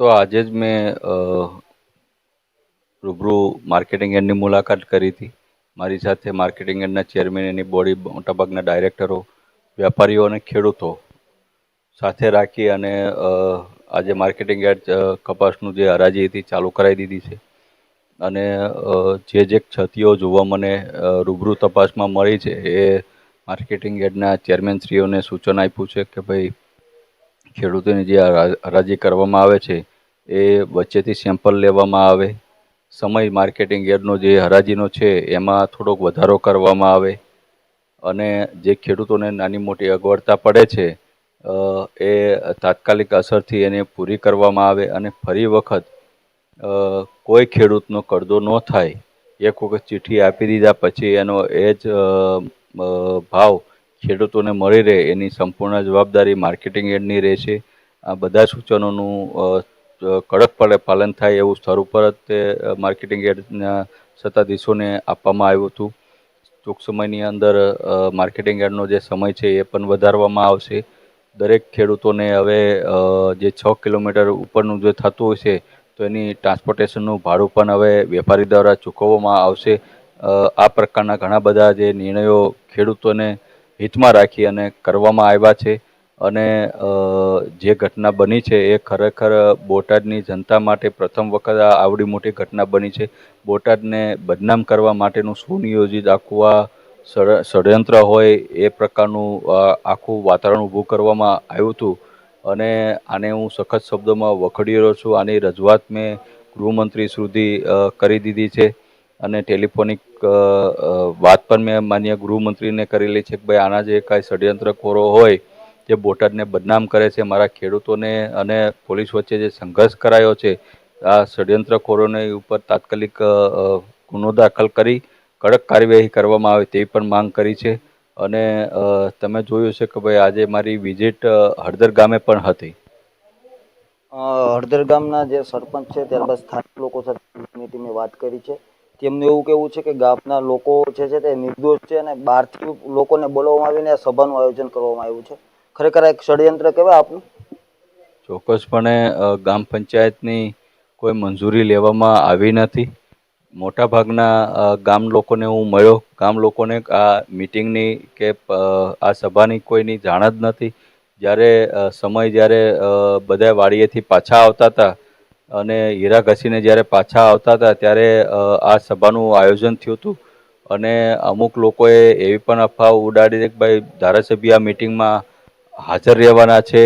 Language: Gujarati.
તો આજે જ મેં રૂબરૂ માર્કેટિંગ યાર્ડની મુલાકાત કરી હતી. મારી સાથે માર્કેટિંગ એન્ડના ચેરમેન એની બોડી મોટાભાગના ડાયરેક્ટરો, વેપારીઓ અને ખેડૂતો સાથે રાખી અને આજે માર્કેટિંગ યાર્ડ કપાસનું જે હરાજી હતી ચાલુ કરાવી દીધી છે. અને જે જે ક્ષતિઓ જોવા મને રૂબરૂ તપાસમાં મળી છે એ માર્કેટિંગ યાર્ડના ચેરમેનશ્રીઓને સૂચન આપ્યું છે કે ભાઈ ખેડૂતોની જે હરા- હરાજી કરવામાં આવે છે, એ વચ્ચેથી સેમ્પલ લેવામાં આવે. સમય માર્કેટિંગ યાર્ડનો જે હરાજીનો છે, એમાં થોડોક વધારો કરવામાં આવે. અને જે ખેડૂતોને નાની મોટી અગવડતા પડે છે એ તાત્કાલિક અસરથી એને પૂરી કરવામાં આવે અને ફરી વખત કોઈ ખેડૂતનો કરદો ન થાય. એક વખત ચિઠ્ઠી આપી દીધા, પછી એનો એ જ ભાવ ખેડૂતોને મળી રહે, એની સંપૂર્ણ જવાબદારી માર્કેટિંગ એડની રહેશે. આ બધા સૂચનોનું કડકપણે પાલન થાય એવું સ્તર ઉપર જ તે માર્કેટિંગ યાર્ડના સત્તાધીશોને આપવામાં આવ્યું હતું. ટૂંક સમયની અંદર માર્કેટિંગ યાર્ડનો જે સમય છે એ પણ વધારવામાં આવશે. દરેક ખેડૂતોને હવે જે છ કિલોમીટર ઉપરનું જે થતું હશે, તો એની ટ્રાન્સપોર્ટેશનનું ભાડું પણ હવે વેપારી દ્વારા ચૂકવવામાં આવશે. આ પ્રકારના ઘણા બધા જે નિર્ણયો ખેડૂતોને હિતમાં રાખી અને કરવામાં આવ્યા છે. અને જે ઘટના બની છે એ ખરેખર બોટાદની જનતા માટે પ્રથમ વખત આવડી મોટી ઘટના બની છે. બોટાદને બદનામ કરવા માટેનું સુનિયોજિત આખું આ ષડયંત્ર હોય એ પ્રકારનું આખું વાતાવરણ ઊભું કરવામાં આવ્યું હતું. અને આને હું સખત શબ્દોમાં વખડી રહ્યો છું. આની રજૂઆત મેં ગૃહમંત્રી સુધી કરી દીધી છે. અને ટેલિફોનિક અ, વાત પણ મેં માન્ય ગૃહમંત્રીને કરેલી છે કે ભાઈ આના જે કાંઈ ષડયંત્રખોરો હોય જે બોટાદને બદનામ કરે છે મારા ખેડૂતોને અને પોલીસ વચ્ચે જે સંઘર્ષ કરાયો છે આ ષડયંત્રખોરોને ઉપર તાત્કાલિક ગુનો દાખલ કરી કડક કાર્યવાહી કરવામાં આવે તેવી પણ માંગ કરી છે. અને તમે જોયું છે કે ભાઈ આજે મારી વિઝિટ હળદર ગામે પણ હતી. હળદર ગામના જે સરપંચ છે ત્યારબાદ સ્થાનિક લોકો સાથે મેં વાત કરી છે. તેમનું એવું કેવું છે કે ગામના લોકો જે છે તે નિર્દોષ છે અને બહારથી લોકોને બોલાવવામાં આવીને આ સભાનું આયોજન કરવામાં આવ્યું છે. ખરેખર એક ષડયંત્ર કહેવાય આપનું? ચોક્કસપણે ગ્રામ પંચાયતની કોઈ મંજૂરી લેવામાં આવી નથી. મોટાભાગના ભાગના ગામ લોકોને હું મળ્યો. ગામ લોકોને આ મિટિંગની કે આ સભાની કોઈની જાણ જ નથી. જ્યારે સમય જ્યારે બધા વાડીએથી પાછા આવતા હતા અને હીરા ઘસીને જ્યારે પાછા આવતા હતા ત્યારે આ સભાનું આયોજન થયું હતું. અને અમુક લોકોએ એવી પણ અફવા ઉડાડી કે ભાઈ ધારાસભ્ય આ મિટિંગમાં હાજર રહેવાના છે.